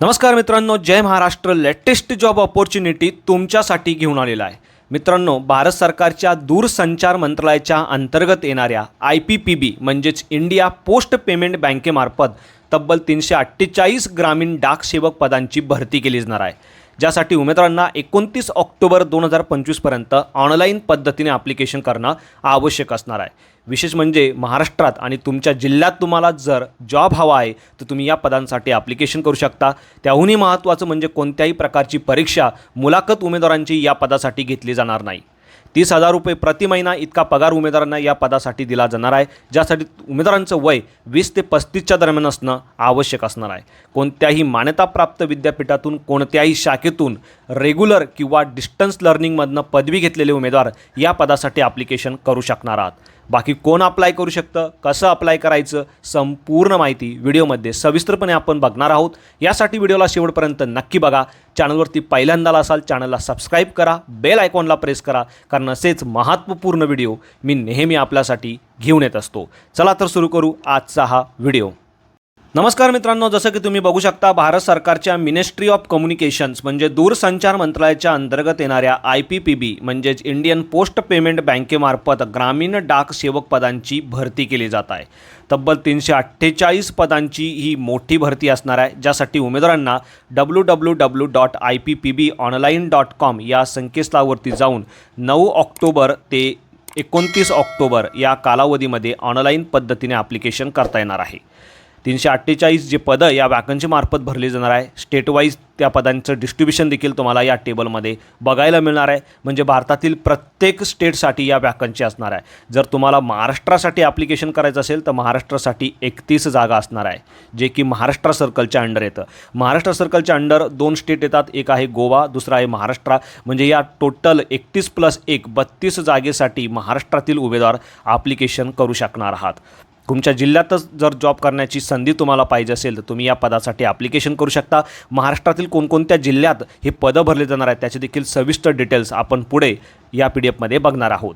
नमस्कार मित्रांनो जय महाराष्ट्र. लेटेस्ट जॉब ऑपॉर्च्युनिटी तुमच्यासाठी घेऊन आलेला आहे. मित्रांनो भारत सरकारच्या दूरसंचार मंत्रालयाच्या अंतर्गत येणाऱ्या आय पी पी बी म्हणजेच इंडिया पोस्ट पेमेंट बँकेमार्फत तब्बल तीनशे अठ्ठेचाळीस ग्रामीण डाक सेवक पदांची भरती केली जाणार आहे. ज्यासाठी उमेदवारांना एकोणतीस ऑक्टोबर दोन हजार पंचवीसपर्यंत ऑनलाईन पद्धतीने ॲप्लिकेशन करणं आवश्यक असणार आहे. विशेष म्हणजे महाराष्ट्रात आणि तुमच्या जिल्ह्यात तुम्हाला जर जॉब हवा आहे तर तुम्ही या पदांसाठी ॲप्लिकेशन करू शकता. त्याहूनही महत्त्वाचं म्हणजे कोणत्याही प्रकारची परीक्षा मुलाखत उमेदवारांची या पदासाठी घेतली जाणार नाही. तीस हजार रुपये प्रति महिना इतका पगार उमेदवारांना या पदासाठी दिला जाणार आहे ज्यासाठी उमेदवारांचं वय वीस ते पस्तीसच्या दरम्यान असणं आवश्यक असणार आहे. कोणत्याही मान्यताप्राप्त विद्यापीठातून कोणत्याही शाखेतून रेग्युलर किंवा डिस्टन्स लर्निंगमधनं पदवी घेतलेले उमेदवार या पदासाठी ॲप्लिकेशन करू शकणार आहात. बाकी कोण अप्लाय करू शकतं कसं अप्लाय करायचं संपूर्ण माहिती व्हिडिओमध्ये सविस्तरपणे आपण बघणार आहोत. यासाठी व्हिडिओला शेवटपर्यंत नक्की बघा. चॅनलवरती पहिल्यांदाला असाल चॅनलला सबस्क्राईब करा. बेल आयकॉनला प्रेस करा कारण असेच महत्त्वपूर्ण व्हिडिओ मी नेहमी आपल्यासाठी घेऊन येत असतो. चला तर सुरू करू आजचा हा व्हिडिओ. नमस्कार मित्रांनो जसं की तुम्ही बघू शकता भारत सरकारच्या मिनिस्ट्री ऑफ कम्युनिकेशन्स म्हणजे दूरसंचार मंत्रालयाच्या अंतर्गत येणाऱ्या आय पी पी बी म्हणजेच इंडियन पोस्ट पेमेंट बँकेमार्फत ग्रामीण डाक सेवक पदांची भरती केली जात आहे. तब्बल तीनशे अठ्ठेचाळीस पदांची ही मोठी भरती असणार आहे ज्यासाठी उमेदवारांना W W W dot I P P B online dot com या संकेतस्थळावरती जाऊन नऊ ऑक्टोबर ते एकोणतीस ऑक्टोबर या कालावधीमध्ये ऑनलाईन पद्धतीने ॲप्लिकेशन करता येणार आहे. तीनशे अठ्ठेचाळीस जे पदं या वॅकन्सीमार्फत भरली जाणार आहे. स्टेट वाईज त्या पदांचं डिस्ट्रीब्युशन देखील तुम्हाला या टेबलमध्ये बघायला मिळणार आहे. म्हणजे भारतातील प्रत्येक स्टेटसाठी या वॅकन्सी असणार आहे. जर तुम्हाला महाराष्ट्रासाठी ॲप्लिकेशन करायचं असेल तर महाराष्ट्रासाठी एकतीस जागा असणार आहे. जे की महाराष्ट्र सर्कलच्या अंडर येतं. महाराष्ट्र सर्कलच्या अंडर दोन स्टेट येतात. एक आहे गोवा दुसरा आहे महाराष्ट्र. म्हणजे या टोटल एकतीस प्लस एक बत्तीस जागेसाठी महाराष्ट्रातील उमेदवार ॲप्लिकेशन करू शकणार आहात. तुमच्या जिल्ह्यातच जर जॉब करण्याची संधी तुम्हाला पाहिजे असेल तर तुम्ही या पदासाठी ॲप्लिकेशन करू शकता. महाराष्ट्रातील कोणकोणत्या जिल्ह्यात हे पदं भरले जाणार आहेत त्याचे देखील सविस्तर डिटेल्स आपण पुढे या पी डी एफमध्ये बघणार आहोत.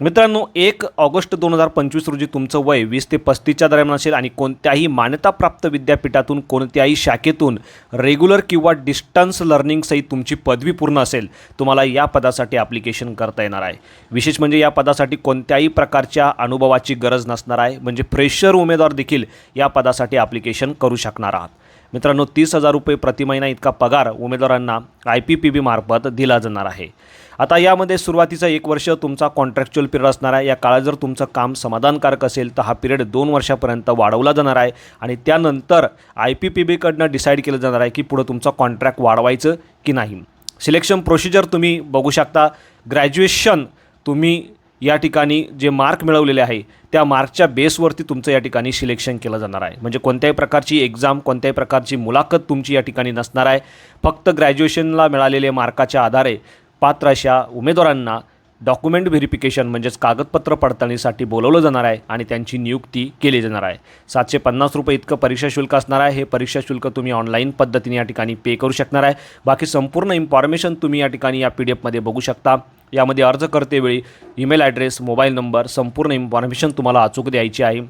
मित्रांनो एक ऑगस्ट दोन हजार पंचवीस रोजी तुमचं वय वीस ते पस्तीसच्या दरम्यान असेल आणि कोणत्याही मान्यताप्राप्त विद्यापीठातून कोणत्याही शाखेतून रेग्युलर किंवा डिस्टन्स लर्निंगसहित तुमची पदवी पूर्ण असेल तुम्हाला या पदासाठी ॲप्लिकेशन करता येणार आहे. विशेष म्हणजे या पदासाठी कोणत्याही प्रकारच्या अनुभवाची गरज नसणार आहे. म्हणजे फ्रेशर उमेदवार देखील या पदासाठी ॲप्लिकेशन करू शकणार आहात. मित्रांनो तीस हजार रुपये प्रति महिना इतका पगार उमेदवारांना आय पी पी बीमार्फत दिला जाणार आहे. आता यामध्ये सुरुवातीचं एक वर्ष तुमचा कॉन्ट्रॅक्च्युअल पिरियड असणार आहे. या काळात जर तुमचं काम समाधानकारक असेल तर हा पिरियड दोन वर्षापर्यंत वाढवला जाणार आहे. आणि त्यानंतर आय पी पी बीकडनं डिसाईड केलं जाणार आहे की पुढं तुमचा कॉन्ट्रॅक्ट वाढवायचं की नाही. सिलेक्शन प्रोसिजर तुम्ही बघू शकता. ग्रॅज्युएशन तुम्ही या ठिकाणी जे मार्क मिळवलेले आहे त्या मार्कच्या बेसवरती तुमचं या ठिकाणी सिलेक्शन केलं जाणार आहे. म्हणजे कोणत्याही प्रकारची एक्झाम कोणत्याही प्रकारची मुलाखत तुमची या ठिकाणी नसणार आहे. फक्त ग्रॅज्युएशनला मिळालेले मार्काच्या आधारे पात्र अशा उमेदवारांना डॉक्युमेंट व्हेरिफिकेशन म्हणजेच कागदपत्र पडताळणीसाठी बोलवलं जाणार आहे आणि त्यांची नियुक्ती केली जाणार आहे. सातशे पन्नास रुपये इतकं परीक्षा शुल्क असणार आहे. हे परीक्षा शुल्क तुम्ही ऑनलाईन पद्धतीने या ठिकाणी पे करू शकणार आहे. बाकी संपूर्ण इन्फॉर्मेशन तुम्ही या ठिकाणी या पी डी एफमध्ये बघू शकता. यामध्ये अर्ज करतेवेळी ईमेल ॲड्रेस मोबाईल नंबर संपूर्ण इन्फॉर्मेशन तुम्हाला अचूक द्यायची आहे.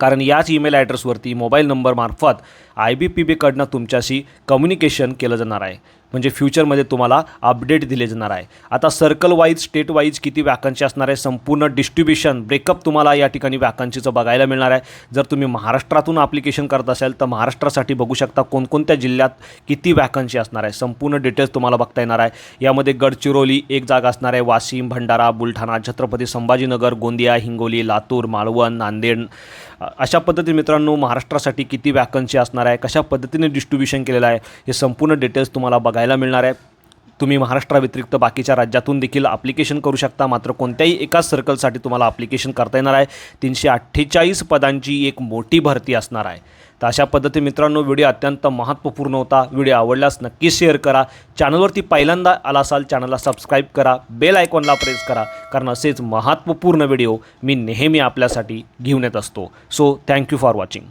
कारण याच ईमेल ॲड्रेसवरती मोबाईल नंबरमार्फत आय बी पी बीकडनं तुमच्याशी कम्युनिकेशन केलं जाणार आहे. म्हणजे फ्युचरमध्ये तुम्हाला अपडेट दिले जाणार आहे. आता सर्कल वाईज स्टेट वाईज किती वॅकन्सी असणार आहे संपूर्ण डिस्ट्रीब्युशन ब्रेकअप तुम्हाला या ठिकाणी वॅकन्सीचं बघायला मिळणार आहे. जर तुम्ही महाराष्ट्रातून ॲप्लिकेशन करत असाल तर महाराष्ट्रासाठी बघू शकता कोणकोणत्या जिल्ह्यात किती वॅकन्सी असणार आहे. संपूर्ण डिटेल्स तुम्हाला बघता येणार आहे. यामध्ये गडचिरोली एक जागा असणार आहे. वाशिम भंडारा बुलढाणा छत्रपती संभाजीनगर गोंदिया हिंगोली लातूर मालवण नांदेड. अशा पद्धतीने मित्रांनो महाराष्ट्रासाठी किती वॅकन्सी असणार आहे कशा पद्धतीने डिस्ट्रीब्युशन केलेलं आहे हे संपूर्ण डिटेल्स तुम्हाला बघायला मिळणार आहे. तुम्ही महाराष्ट्राव्यतिरिक्त बाकीच्या राज्यातून देखील ॲप्लिकेशन करू शकता. मात्र कोणत्याही एकाच सर्कलसाठी तुम्हाला ॲप्लिकेशन करता येणार आहे. तीनशे अठ्ठेचाळीस पदांची एक मोठी भरती असणार आहे. तर अशा पद्धती मित्रांनो व्हिडिओ अत्यंत महत्त्वपूर्ण होता. व्हिडिओ आवडल्यास नक्की शेअर करा. चॅनलवरती पहिल्यांदा आला असाल चॅनलला सबस्क्राईब करा. बेल आयकॉनला प्रेस करा. कारण असेच महत्त्वपूर्ण व्हिडिओ मी नेहमी आपल्यासाठी घेऊन येत असतो. So thank you for watching